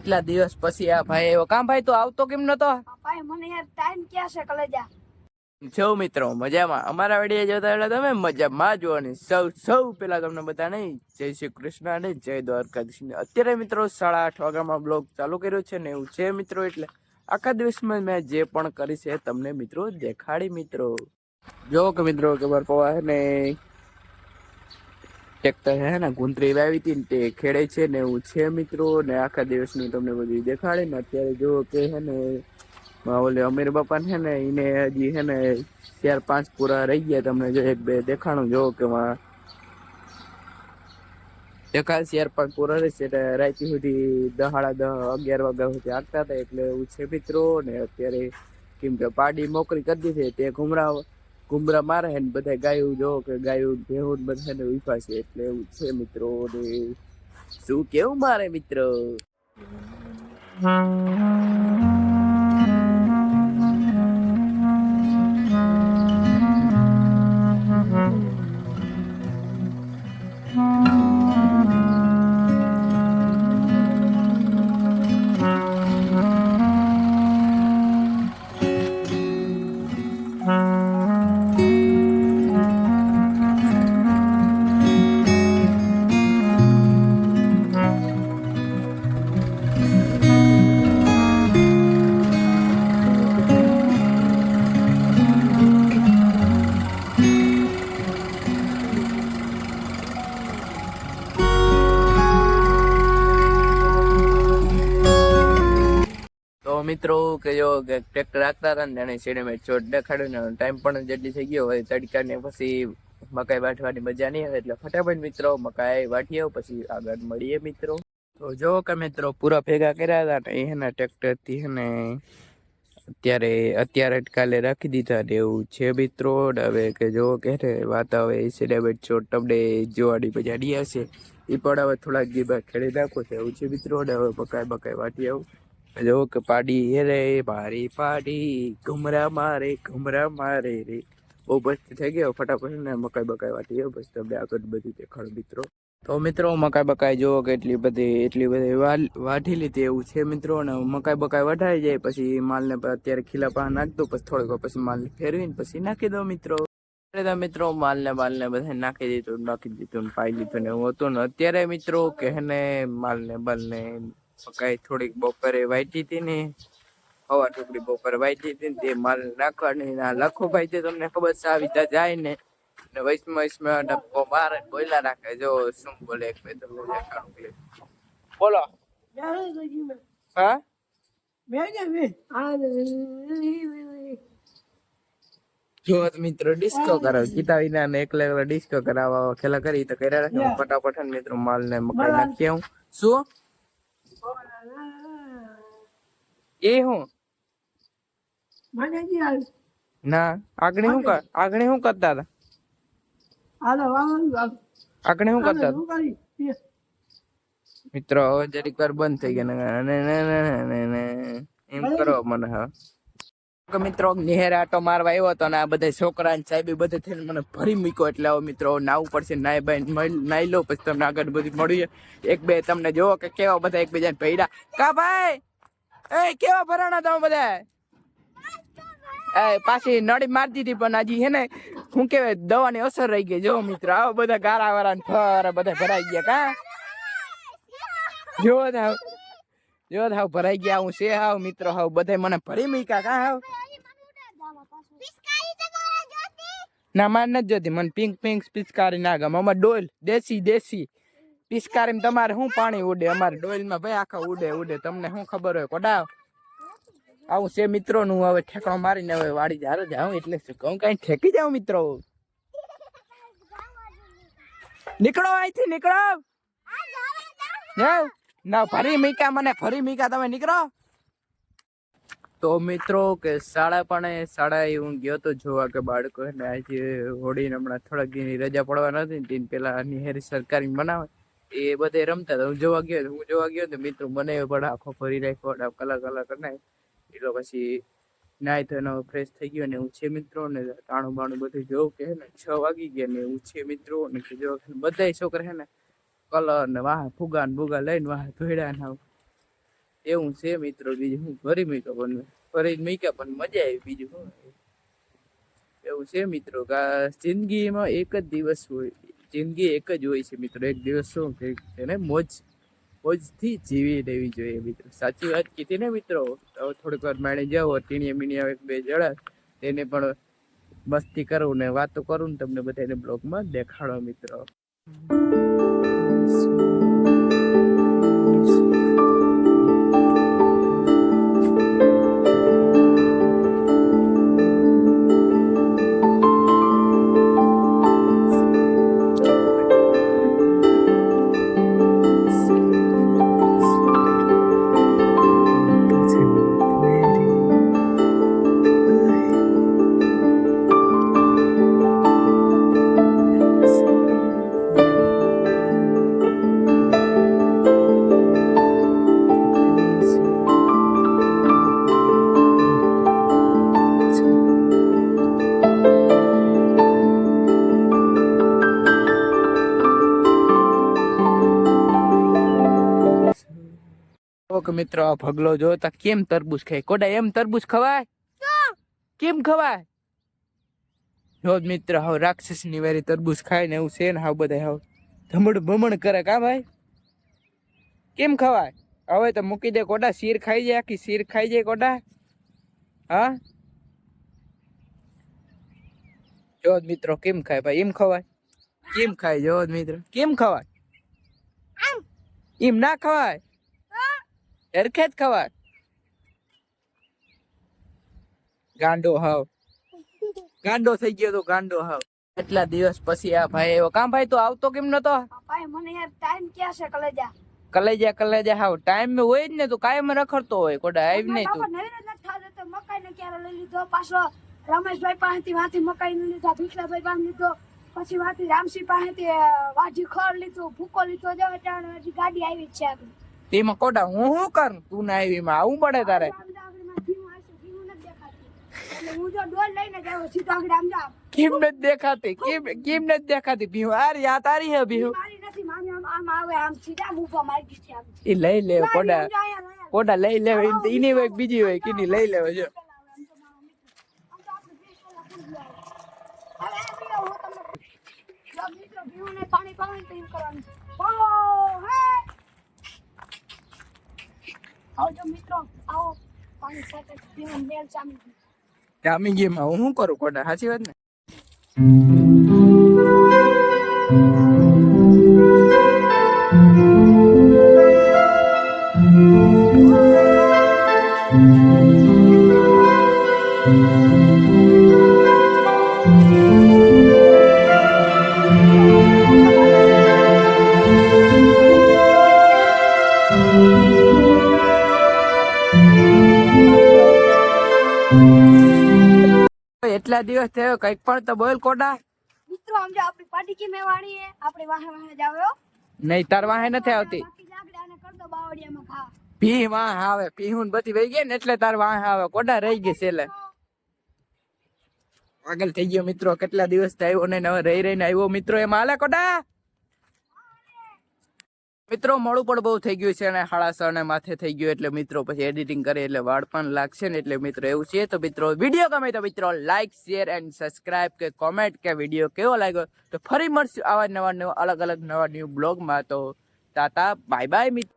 કેટલા દિવસ પછી આ ભાઈ આવ્યો? કામ ભાઈ તો આવતો કેમ નતો? ભાઈ મને યાર ટાઈમ ક્યાં છે કલેજા? છો મિત્રો? મજામાં? અમારા વડીએ જોતા એટલે તમે મજામાં જ જોવાની સૌ સૌ પેલા તમને બધાને જય શ્રી કૃષ્ણ અને જય દ્વારકાધીશ ને અત્યારે મિત્રો સાડા આઠ વાગ્યામાં બ્લોગ ચાલુ કર્યો છે ને એવું છે મિત્રો એટલે આખા દિવસમાં મેં જે પણ કરી છે તમને મિત્રો દેખાડી મિત્રો. જો કે મિત્રો મારા પપ્પા ને ટ્રેક્ટર હે ને, ગુંતરી લાવી હતી ને તે ખેડે છે ને એવું છે મિત્રો, ને આખા દિવસનું તમને બધું દેખાડે ને અત્યારે જો કે હે ને ઓલે અમીર બાપા હે ને એને હજી હે ને ચાર પાંચ પૂરા રહી ગયા તમને જો એક બે દેખાણું જો કે દેખાડ ચાર પાંચ પૂરા રહેશે એટલે રાતી સુધી દહાડા દહ અગિયાર વાગ્યા સુધી આગતા હતા એટલે એવું છે મિત્રો, ને અત્યારે કેમ કે પાડી મોકરી કરી દીધી તે ઘુમરા ઘુમરા મારે ને બધા ગાયું જો કે ગાયું ભેહું બધા ને ઊભા એટલે એવું છે મિત્રો ને શું કેવું મારે મિત્રો? મિત્રો કે જો ટ્રેક્ટર રાખતા હતા ને એને શેડે મેં ચોટ દેખાડ્યું ને ટાઈમ પણ જેટલી થઈ ગયો હવે તડકા ને પછી મકાઈ વાટવાની મજા નહીં આવે એટલે ફટાફટ મિત્રો મકાઈ વાટીએ પછી આગળ મળીએ મિત્રો. તો જો કે મિત્રો પૂરા ભેગા કર્યા હતા ને એના ટ્રેક્ટરથી ને અત્યારે અત્યારે કાલે રાખી દીધા ને એવું છે મિત્રો. હવે કે જો કે વાત આવે સીડે બેટ ચોટ તમને જોવાડી બજાડી હશે એ પણ હવે થોડાક જીબા ખેડી નાખો છે એવું છે મિત્રો. હવે મકાઈ મકાઈ વાટી આવું. જો કે પાડી હે રે મારી પાડી. ઘુમરા મારે ઘુમરા મારે રે. બહુ બસ થઈ ગયો ફટાફટ ને મકાઈ બકાઈ વાટી બસ તમને આગળ બધી દેખાડો મિત્રો. તો મિત્રો મકાઈ બકાઈ જોવો કે એટલી બધી એટલી બધી વાઢી લીધી એવું છે મિત્રો, ને મકાઈ બકાઈ વઢાઈ જાય, પછી માલને અત્યારે ખીલા પા નાખ દો પછી થોડીક પછી માલને ફેરવીને પછી નાખી દો મિત્રો. મિત્રો માલને બાલને બધા નાખી દીધું નાખી દીધું પાઈ લીધું ને એવું હતું ને અત્યારે મિત્રો કે હે ને માલને, બાલને મકાઈ થોડીક બપોરે વાટી હતી ને, હવા ટુકડી બપોરે વાટી હતી તે માલ નાખવાની ના લખો ભાઈ તે તમને ખબર છે, આવી ત્યાં જાય ને ને વૈષ્ણવ વૈષ્ણવ ડબ્બો મારે ને રાખે. જો શું બોલે એક બે તો. બોલો હા? જો મિત્રો ડિસ્કો કરાવ. કિતાબીના ને એકલા એકલા ડિસ્કો કરાવવા ખેલા કરી તો કર્યા ફટાફટ મિત્રો માલ ને મકાઈ નાખી આવું. શું? એ હું ના આગળ શું કર આગળ શું કરતા હતા આગળ શું કરતા મિત્રો હવે જરીક વાર બંધ થઈ ગયા ને એમ કરો મને હા મિત્રો નિહેર આટો મારવા આવ્યો હતો ને આ બધા છોકરા ને સાહેબ બધે થઈને મને ભરી મૂક્યો. એટલે આવો મિત્રો, નાવું પડશે નાઈ ભાઈ નાઈ લો પછી તમને આગળ બધી મળીએ. એક બે તમને જોવો કે કેવા બધા એકબીજાને ભૈડા કા ભાઈ? એ, કેવા ભરાણા તમે બધા? એ, પાછી નળી મારી દીધી, પણ હજી હે ને શું કેવાય, દવાની અસર રહી ગઈ. જો મિત્રો, આવો બધા ગારા વાળા ને ફર બધા ભરાઈ ગયા કા? જો થાવ, જો હાવ ભરાઈ ગયા, હું છે હાવ, મિત્રો, હાવ બધા મને ભરી મૂક્યા કા હાવ? ના માર નથી જોતી. મને પિંક પિંક પિચકારી ના ગમે. અમારે ડોલ દેશી દેશી. પિચકારી તમારે શું પાણી ઉડે? અમારે ડોલમાં ભાઈ આખા ઉડે ઉડે. તમને શું ખબર હોય? કોડા આવું છે મિત્રો નું હવે ઠેકડો મારીને હવે વાડી જારો જાઉં. એટલે શું કહું? કઈ ઠેકી જાઉં મિત્રો. નીકળો અહીંથી નીકળો. ના ફરી મીકા મને ફરી મીકા તમે નીકળો. તો મિત્રો કે શાળા પણ શાળા હું ગયો તો જોવા કે બાળકો ને આજે હોળીને હમણાં થોડાક દિનની રજા પડવા નથી દિન પેલા નિહેરી સરકારી બનાવે એ બધે રમતા હતા. હું જોવા ગયો હું જોવા ગયો તો મિત્રો મને પણ આખો ફરી રાખ્યો કલાક કલર કરી નાખ્યો એટલે પછી નાય એનો ફ્રેશ થઈ ગયો ને હું છે મિત્રો ને તાણું બાણું બધું જોઉં કે ને છ વાગી ગયા ને હું છે મિત્રો ને જોવા બધા છોકરા હે ને કલર ને વાહ ફુગા ને બુગા લઈને વાહ ધોડ્યા ને આવું એવું છે મિત્રો, બીજું હું ફરી મૂક્યો, પણ ફરી મૂક્યા, પણ મજા આવી બીજું શું? એવું છે મિત્રો જિંદગીમાં એક જ દિવસ હોય, જિંદગી એક જ હોય છે મિત્રો, એક દિવસ શું કે એને મોજ, મોજથી જીવી લેવી જોઈએ મિત્રો. સાચી વાત કીધી ને મિત્રો થોડીક વાર માણી જાઓ, ટીણીએ મીણીએ એક બે જણા, તેને પણ મસ્તી કરું ને વાતો કરું ને તમને બધાને બ્લોગમાં દેખાડો મિત્રો. ઓકે મિત્રો, આ ભગલો જો તા કેમ તરબૂચ ખાય? કોડા એમ તરબૂચ ખવાય? કેમ ખવાય? જો મિત્ર, હવે રાક્ષસની વારી તરબૂચ ખાય ને એવું છે ને હાવ બધા હાવ ધમણ ભમણ કરે કા ભાઈ? કેમ ખવાય? હવે તો મૂકી દે કોડા, શીર ખાઈ જાય, આખી શીર ખાઈ જાય કોડા. હા? જો મિત્રો, કેમ ખાય ભાઈ? એમ ખવાય? કેમ ખાય? જો મિત્રો, કેમ ખવાય? એમ ના ખવાય? હરખે જ ખવાય. ગાંડો હાવ. ગાંડો થઈ ગયો તો ગાંડો હાવ. એટલા દિવસ પછી આ ભાઈ કામ ભાઈ તો આવતો કેમ નતો? ભાઈ મને યાર ટાઈમ ક્યાં છે કલેજા? કલેજા કલેજા હાવ. ટાઈમ હોય જ ને તો કાયમ રખડતો હોય. કોડા આવી નહીં તું નવી નથી થતો તો મકાઈ ને ક્યારે લઈ લીધો? પાછો રમેશભાઈ પાસેથી વાથી મકાઈ ને લીધા ભીખલાભાઈ પાસે લીધો. પછી વાથી રામસિંહ પાસેથી વાજી ખોર લીધો ભૂકો લીધો. જો ગાડી આવી છે આગળ. તેમાં કોડા, હું શું કરું તું ના આવી માં આવું પડે તારે. કેમ નથી દેખાતી કેમ કેમ નથી દેખાતી ભીહુ, આ તારી હે, ભીહુ. એ લઈ લે, કોડા. કોડા લઈ લેવે એની હોય બીજી હોય કીની લઈ લેવે જો પાણી પાણી કરવાનું આવજો મિત્રો. આવો. પાણી સાથે પીવાનું, મેલ ચામી જામી ગેમ હું શું કરું કોડા સાચી વાત ને? એટલા દિવસ થયો કંઈક પણ તો બોલ કોડા. મિત્રો સમજો આપણી પાર્ટી કે મેવાણી હે આપણે વાહે વાહે જાવ્યો નહીં તાર વાહે નથી આવતી. ભી વાહ આવે પીહું બધી વહી ગઈ ને એટલે તાર વાહ આવે. કોડા રહી ગઈ છેલ્લે. પાગલ થઈ ગયો મિત્રો કેટલા દિવસથી આવ્યો ને હવે રહી રહીને આવ્યો મિત્રો એમ. હાલે કોડા. મિત્રો, મોડું પણ બહુ થઈ ગયું છે અને હાળાસરને માથે થઈ ગયું એટલે મિત્રો પછી એડિટિંગ કરે એટલે વાળ પણ લાગશે ને એટલે મિત્રો એવું છે. તો મિત્રો વીડિયો ગમે તો મિત્રો લાઇક શેર એન્ડ સબસ્ક્રાઇબ કે કોમેન્ટ કે વીડિયો કેવો લાગ્યો, તો ફરી મળશું આવા નવા નવા અલગ અલગ નવા ન્યૂ બ્લોગમાં તો તાતા બાય બાય મિત્રો